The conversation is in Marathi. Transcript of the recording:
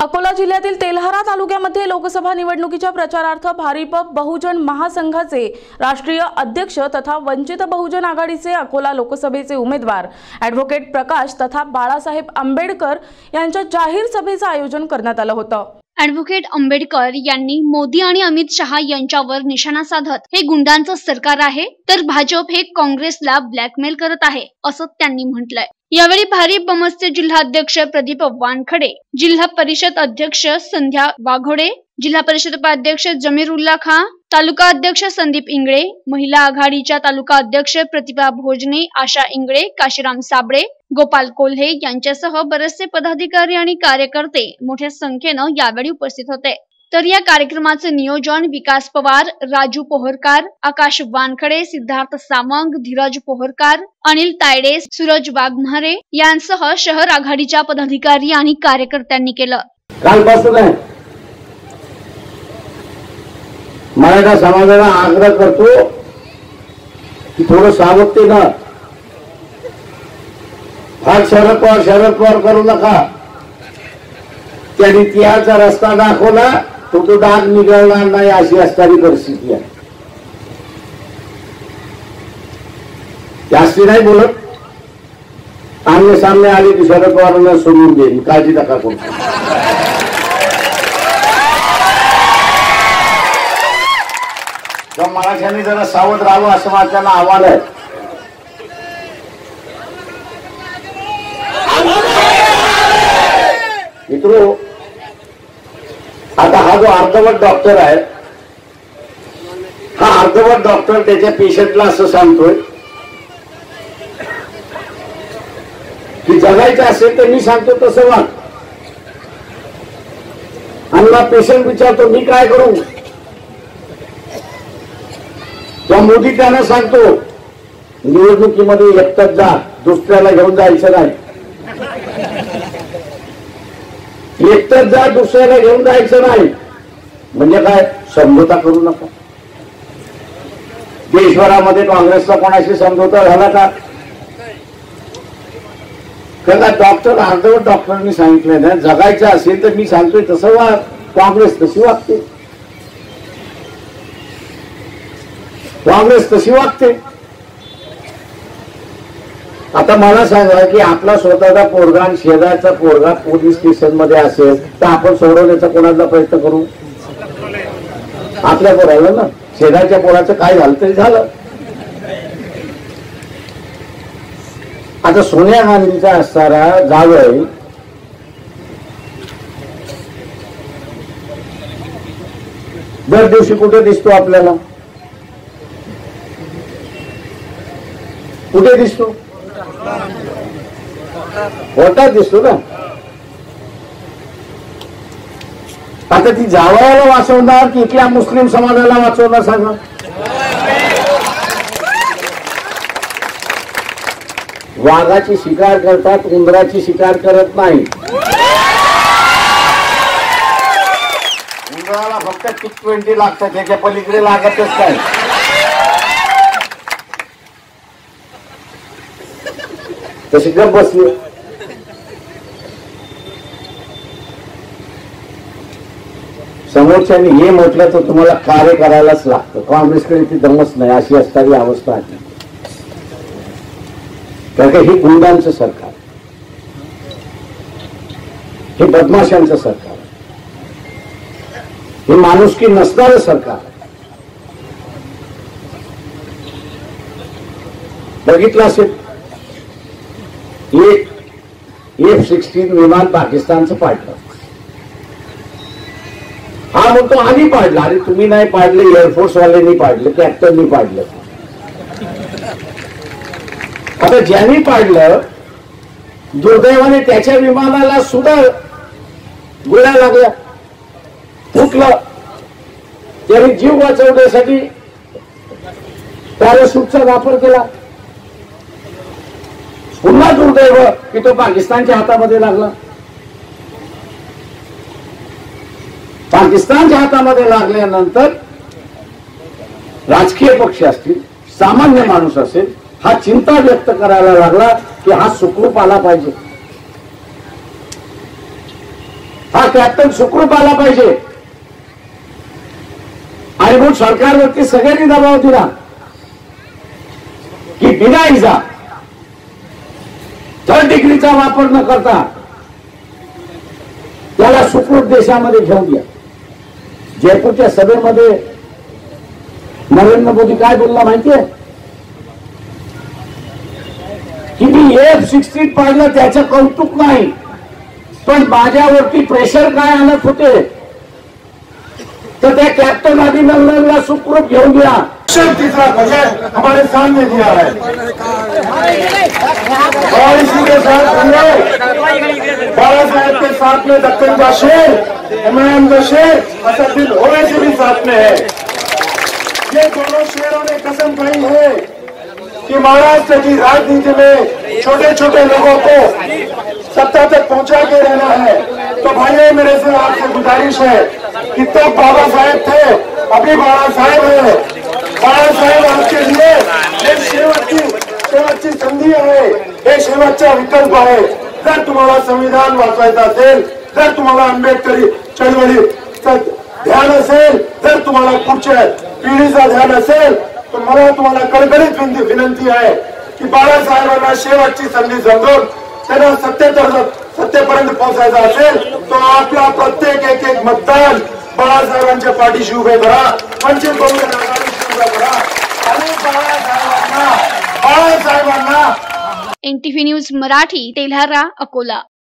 अकोला जिल्ह्यातील तेल्हारा तालुक्यामध्ये लोकसभा निवडणुकीच्या प्रचारार्थ भारिप बहुजन महासंघाचे राष्ट्रीय अध्यक्ष तथा वंचित बहुजन आघाडीचे अकोला लोकसभेचे उमेदवार ॲडव्होकेट प्रकाश तथा बाळासाहेब आंबेडकर यांच्या जाहीर सभेचं आयोजन करण्यात आलं होतं. ॲडव्होकेट आंबेडकर यांनी मोदी आणि अमित शहा यांच्यावर निशाणा साधत हे गुंडांचं सरकार आहे तर भाजप हे काँग्रेसला ब्लॅकमेल करत आहे असं त्यांनी म्हटलंय. यावेळी भारिप बमसचे जिल्हाध्यक्ष प्रदीप वानखडे जिल्हा परिषद अध्यक्ष संध्या वाघोडे जिल्हा परिषद उपाध्यक्ष जमीर उल्ला खान तालुका अध्यक्ष संदीप इंगळे महिला आघाडीच्या तालुका अध्यक्ष प्रतिभा भोजने आशा इंगळे काशीराम साबळे गोपाल कोल्हे यांच्यासह बरेचसे पदाधिकारी आणि कार्यकर्ते मोठ्या संख्येनं यावेळी उपस्थित होते. तर या कार्यक्रमाचे नियोजन विकास पवार राजू पोहरकार आकाश वानखडे सिद्धार्थ सामंग धीरज पोहरकार अनिल तायडे सूरज वाघमारे यांसह शहर आघाडीच्या पदाधिकारी आणि कार्यकर्त्यांनी केलं. कालपासून मराठा समाजाला आग्रह करतो की थोडं सावधते ना फार शरद पवार शरद पवार करू नका. त्यांनी तिहाचा रस्ता दाखवला तो तो डाग निघळणार नाही अशी असणारी परिस्थिती आहे. जास्ती नाही बोलत. आमने सामने आले की शरद पवारांना सोडून देईन. काळजी नका करू. मराठ्यांनी जरा सावध राहावं असं मला त्यांना आव्हान आहे. मित्र आता हा जो अर्धवट डॉक्टर आहे हा अर्धवट डॉक्टर त्याच्या पेशंटला असं सांगतोय की जगायचं असेल तर मी सांगतो तसं वाग. आणि मग पेशंट विचारतो मी काय करू? तेव्हा मोदी त्यांना सांगतो निवडणुकीमध्ये एकटाच जा दुसऱ्याला घेऊन जायचं नाही. एकटाच जा दुसऱ्याला घेऊन जायचं नाही. म्हणजे काय? समझोता करू नका. देशभरामध्ये काँग्रेसचा कोणाशी समझोता झाला का? कारण डॉक्टर अर्धवट डॉक्टरांनी सांगितलं ना जगायचं असेल तर मी सांगतोय तसं वा काँग्रेस तशी वागते. काँग्रेस तशी वागते? आता मला सांगा की आपला स्वतःचा पोरगा आणि शेजारचा पोरगा पोलीस स्टेशनमध्ये असेल तर आपण सोडवण्याचा कोणाचा प्रयत्न करू? आपल्या पोराला ना? शेजारच्या पोराचं काय झालं तरी झालं. आता सोनिया गांधींचा असणारा जावय दर दिवशी कुठे दिसतो आपल्याला? कुठे दिसतो? होतात दिसतो ना? आता ती जावयाला वाचवणार की इथल्या मुस्लिम समाजाला वाचवणार सांगा? वाघाची शिकार करतात उंदराची शिकार करत नाही. उंदराला फक्त टी ट्वेंटी लागतात त्याच्या पलीकडे लागतच नाही. तशी गप बसली. समोरच्याने हे म्हटलं तर तुम्हाला कार्य करायलाच लागतं. काँग्रेसकडे ती दमच नाही अशी असणारी अवस्था आहे. कारण का हे गुंडांचं सरकार हे बदमाशांचं सरकार हे माणुसकी नसणारं सरकार बघितलं असेल एक एफ सिक्स्टीन विमान पाकिस्तानचं पाडलं. हा म्हणतो आम्ही पाडलं. अरे तुम्ही नाही पाडले एअरफोर्सवाल्यांनी पाडलं कॅप्टननी पाडलं. आता ज्यांनी पाडलं दुर्दैवाने त्याच्या विमानाला सुद्धा गोळ्या लागल्या. फुटलं. त्याने जीव वाचवण्यासाठी पॅराशूटचा वापर केला. पुन्हा दुर्दैव की तो पाकिस्तानच्या हातामध्ये लागला. पाकिस्तानच्या हातामध्ये लागल्यानंतर राजकीय पक्ष असतील सामान्य माणूस असेल हा चिंता व्यक्त करायला लागला की हा सुखरूप आला पाहिजे. हा कॅप्टन सुखरूप आला पाहिजे. आणि मग सरकारवरती सगळ्यांनी दबाव दिला की बिना इजा थर्ड डिग्रीचा वापर न करता त्याला सुखरूप देशामध्ये घेऊन या. जयपूरच्या सभेमध्ये नरेंद्र मोदी काय बोलला माहितीये? की मी एफ सिक्स्टीन पाहिलं त्याचं कौतुक नाही. पण माझ्यावरती प्रेशर काय आणत होते? तर त्या कॅप्टन अभिनंदनला सुखरूप घेऊन गया। तीसरा बजट हमारे सामने दिया है। और इसी के साथ हमने बाबा साहेब के साथ में दक्षिण का शेर हुमायूं का शेर ओवैसी भी साथ में है। ये दोनों शेरों ने कसम खाई है। कि महाराष्ट्र की राजनीति में छोटे छोटे लोगों को सत्ता तक पहुँचा के रहना है। तो भाइयों, मेरे से आपसे गुजारिश है कि तब तो बाबा साहेब थे, अभी बाबा साहेब है। बाबा साहेब आपके लिए एक शेवटची शेवटची हे शेवटचा विकल्प आहे जर तुम्हाला संविधान वाचवायचं असेल जर तुम्हाला आंबेडकरी चळवळीचं ध्यान असेल जर तुम्हाला पुढच्या पिढीचा ध्यान असेल तर मला तुम्हाला कडकडीत विनंती विनंती आहे की बाळासाहेबांना शेवटची संधी समजून त्यांना सत्तेतर सत्तेपर्यंत पोहोचायचं असेल तो आपला प्रत्येक एक एक मतदान बाळासाहेबांच्या पाठीशी उभे करा वंचित बहुजन आघाडीशी उभे करा. आणि बाळासाहेबांना बाळासाहेबांना एनटीव्ही न्यूज मराठी तेल्हारा अकोला.